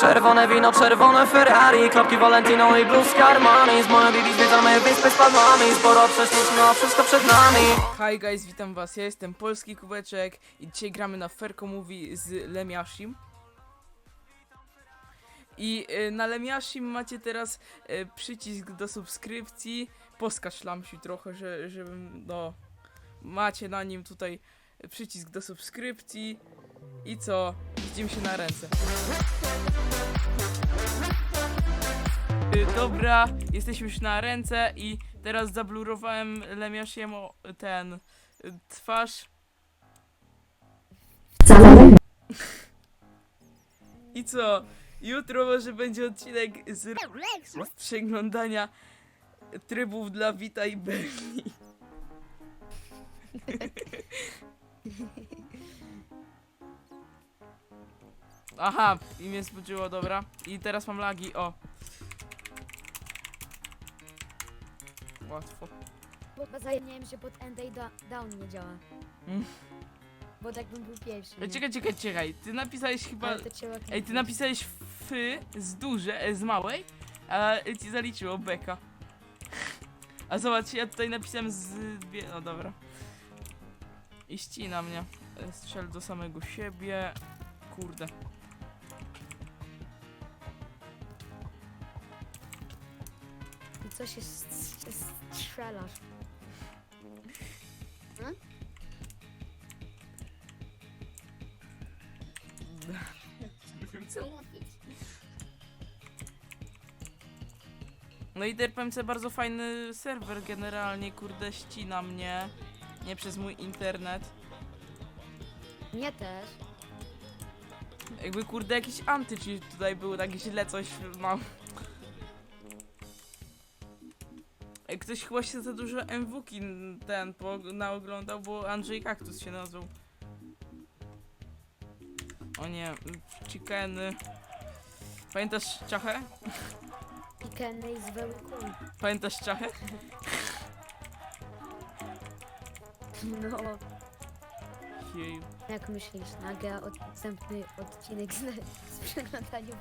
Czerwone wino, czerwone Ferrari Klopki Valentino i bluzki Armani Z moją Bibi zwiedzamy wyspę z palmami Sporo przeszliśmy, a wszystko przed nami Hi guys, witam was, ja jestem Polski Kubeczek i dzisiaj gramy na Ferko Movie z Lemiashim. I y, na Lemiashim macie teraz y, przycisk do subskrypcji. Poskaszlam się trochę, że, żebym, no, macie na nim tutaj przycisk do subskrypcji. I co? Widzimy się na ręce. Y, Dobra, jesteśmy już na ręce i teraz zablurowałem Lemiashiemu ten y, twarz. I co? Jutro może będzie odcinek z z przeglądania trybów dla Wita i Berni. Aha, i mnie zbudziło, dobra. I teraz mam lagi, o. Łatwo. Bo zapomniałem, że pod End da Down nie działa. Mm. Bo tak bym był pierwszy. Ej, nie? Czekaj, czekaj, czekaj. Ty napisałeś chyba... Ale to trzeba Ej, ty kliknąć. napisałeś fy z duże, e, z małej, a ci zaliczyło beka. A zobacz, ja tutaj napisałem z dwie... No dobra. I ścina mnie. E, Strzel do samego siebie. Kurde. Co się, strzelasz? No i DRPMC bardzo fajny serwer generalnie, kurde, ścina mnie. Nie przez mój internet. Nie też. Jakby kurde jakiś anty tutaj był, tak źle coś mam. Ktoś chyba się za dużo MWki ten po, naoglądał, bo Andrzej Kaktus się nazwał. O nie, chickeny. Pamiętasz czachę? I Kenny z Wełku. Pamiętasz czachę? No, Jej. jak myślisz, nagra od, następny odcinek z, z przeglądania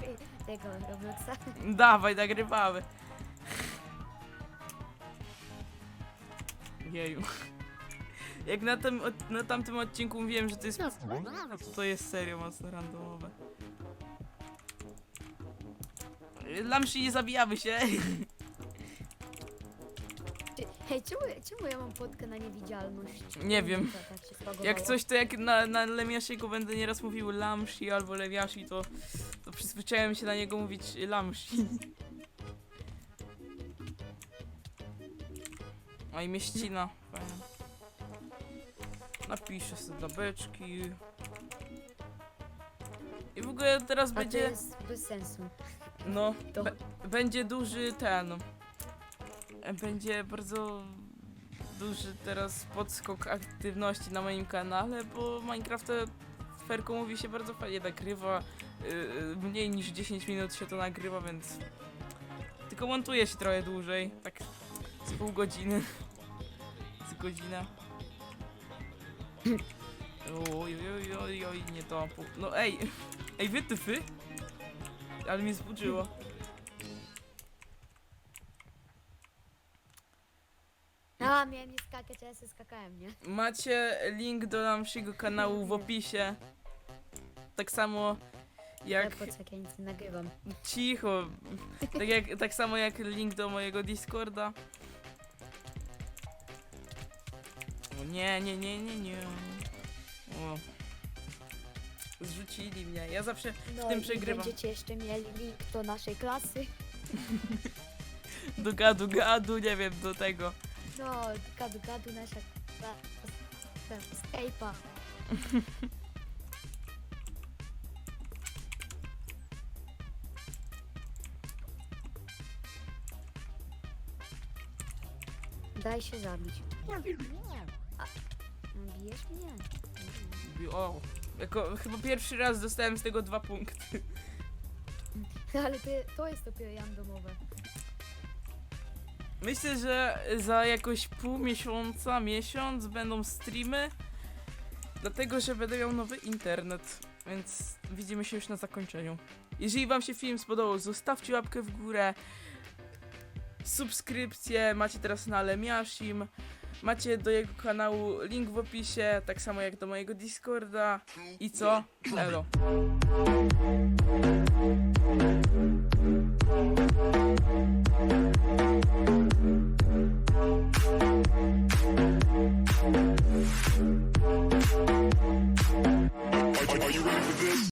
tego Robloxa? Dawaj, nagrywamy. Jeju. Jak na, tym, od- na tamtym odcinku mówiłem, że to jest... To, jest serio mocno randomowe. Lamszy, nie zabijamy się. Czy- Hej, czemu, czemu ja mam podkę na niewidzialność? Nie wiem. Tak, się. Jak coś, to jak na, na Lemiashiego będę nieraz mówił Lamshi albo Lewiashi, to, to przyzwyczaiłem się na niego mówić Lamshi. A i mieścina. Fajnie. Napiszę sobie dla beczki. I w ogóle teraz A to będzie, jest bez sensu. no, To Be- będzie duży ten. e, Będzie bardzo duży teraz podskok aktywności na moim kanale, bo Minecraft Ferko mówi się bardzo fajnie nagrywa. Yy, mniej niż 10 minut się to nagrywa, więc tylko montuje się trochę dłużej, tak z pół godziny. Z godzina. Oj, oj, oj, oj, nie to. pół- No ej, ej, wytyfy? Ale mnie zbudziło. A, miałem nie skakać, a ja sobie skakałem, nie? Macie link do naszego kanału w opisie. Tak samo jak. Ja po co, jak ja nic nie nagrywam. Cicho. Tak, jak, tak samo jak link do mojego Discorda. Nie, nie, nie, nie, nie. O. Zrzucili mnie. Ja zawsze No tym i przegrywam. będziecie jeszcze mieli link do naszej klasy. do gadu gadu, nie wiem, do tego. No, gadu gadu nasza klasa. Skype'a. Daj się zabić. A, no, bijesz mnie? O. Jako, chyba pierwszy raz dostałem z tego dwa punkty. Ale to, to jest dopiero randomowe. Myślę, że za jakoś pół miesiąca, miesiąc będą streamy. Dlatego, że będę miał nowy internet. Więc widzimy się już na zakończeniu. Jeżeli wam się film spodobał, zostawcie łapkę w górę. Subskrypcję macie teraz na Lemiaszim. Macie do jego kanału link w opisie, tak samo jak do mojego Discorda. I co? Elo.